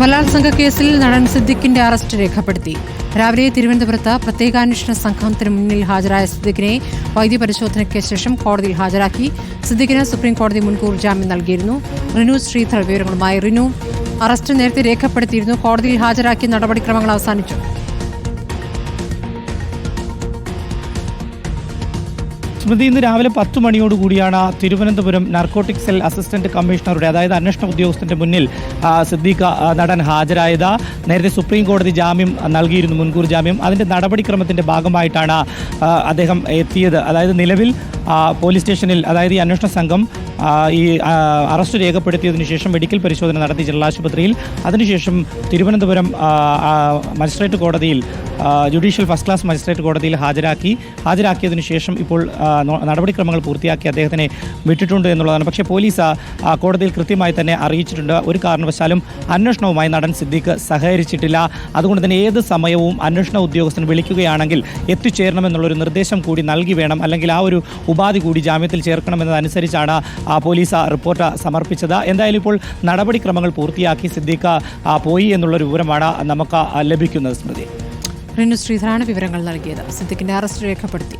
ബലാത്സംഗ കേസിൽ നടൻ സിദ്ദിഖിന്റെ അറസ്റ്റ് രേഖപ്പെടുത്തി. രാവിലെ തിരുവനന്തപുരത്ത് പ്രത്യേകാന്വേഷണ സംഘത്തിന് മുന്നിൽ ഹാജരായ സിദ്ദിഖിനെ വൈദ്യ പരിശോധനയ്ക്ക് ശേഷം കോടതിയിൽ ഹാജരാക്കി സിദ്ദിഖിന് സുപ്രീംകോടതി മുൻകൂർ ജാമ്യം നൽകിയിരുന്നു. റിനു ശ്രീധർ വിവരങ്ങളുമായി റിനു. അറസ്റ്റ് നേരത്തെ രേഖപ്പെടുത്തിയിരുന്നു. കോടതിയിൽ ഹാജരാക്കിയ നടപടിക്രമങ്ങൾ അവസാനിച്ചു. സ്മൃതി ഇന്ന് രാവിലെ പത്ത് മണിയോടുകൂടിയാണ് തിരുവനന്തപുരം നാർക്കോട്ടിക് സെൽ അസിസ്റ്റന്റ് കമ്മീഷണറുടെ അതായത് അന്വേഷണ ഉദ്യോഗസ്ഥന്റെ മുന്നിൽ സിദ്ദീഖ നടൻ ഹാജരായത്. നേരത്തെ സുപ്രീം കോടതി ജാമ്യം നൽകിയിരുന്നു മുൻകൂർ ജാമ്യം. അതിന്റെ നടപടിക്രമത്തിന്റെ ഭാഗമായിട്ടാണ് അദ്ദേഹം എത്തിയത്. അതായത് നിലവിൽ പോലീസ് സ്റ്റേഷനിൽ അതായത് ഈ അന്വേഷണ സംഘം ഈ അറസ്റ്റ് രേഖപ്പെടുത്തിയതിനു ശേഷം മെഡിക്കൽ പരിശോധന നടത്തി ജില്ലാ ആശുപത്രിയിൽ അതിനുശേഷം തിരുവനന്തപുരം മജിസ്ട്രേറ്റ് കോടതിയിൽ ജുഡീഷ്യൽ ഫസ്റ്റ് ക്ലാസ് മജിസ്ട്രേറ്റ് കോടതിയിൽ ഹാജരാക്കി. ഹാജരാക്കിയതിനു ശേഷം ഇപ്പോൾ നടപടിക്രമങ്ങൾ പൂർത്തിയാക്കി അദ്ദേഹത്തിനെ വിട്ടിട്ടുണ്ട് എന്നുള്ളതാണ്. പക്ഷേ പോലീസ് ആ, കോടതിയിൽ കൃത്യമായി തന്നെ അറിയിച്ചിട്ടുണ്ട്. ഒരു കാരണവശാലും അന്വേഷണവുമായി നടൻ സിദ്ദീഖ് സഹകരിച്ചിട്ടില്ല. അതുകൊണ്ട് തന്നെ ഏത് സമയവും അന്വേഷണ ഉദ്യോഗസ്ഥൻ വിളിക്കുകയാണെങ്കിൽ എത്തിച്ചേരണമെന്നുള്ളൊരു നിർദ്ദേശം കൂടി നൽകി വേണം. അല്ലെങ്കിൽ ആ ഒരു ഉപാധി കൂടി ജാമ്യത്തിൽ ചേർക്കണമെന്നതനുസരിച്ചാണ് പോലീസ് ആ റിപ്പോർട്ട് സമർപ്പിച്ചത്. എന്തായാലും ഇപ്പോൾ നടപടിക്രമങ്ങൾ പൂർത്തിയാക്കി സിദ്ദീഖ് പോയി എന്നുള്ളൊരു വിവരമാണ് നമുക്ക് ലഭിക്കുന്നത് സ്മൃതി. റിനു ശ്രീധറാണ് വിവരങ്ങൾ നൽകിയത്. സിദ്ദിഖിന്റെ അറസ്റ്റ് രേഖപ്പെടുത്തി.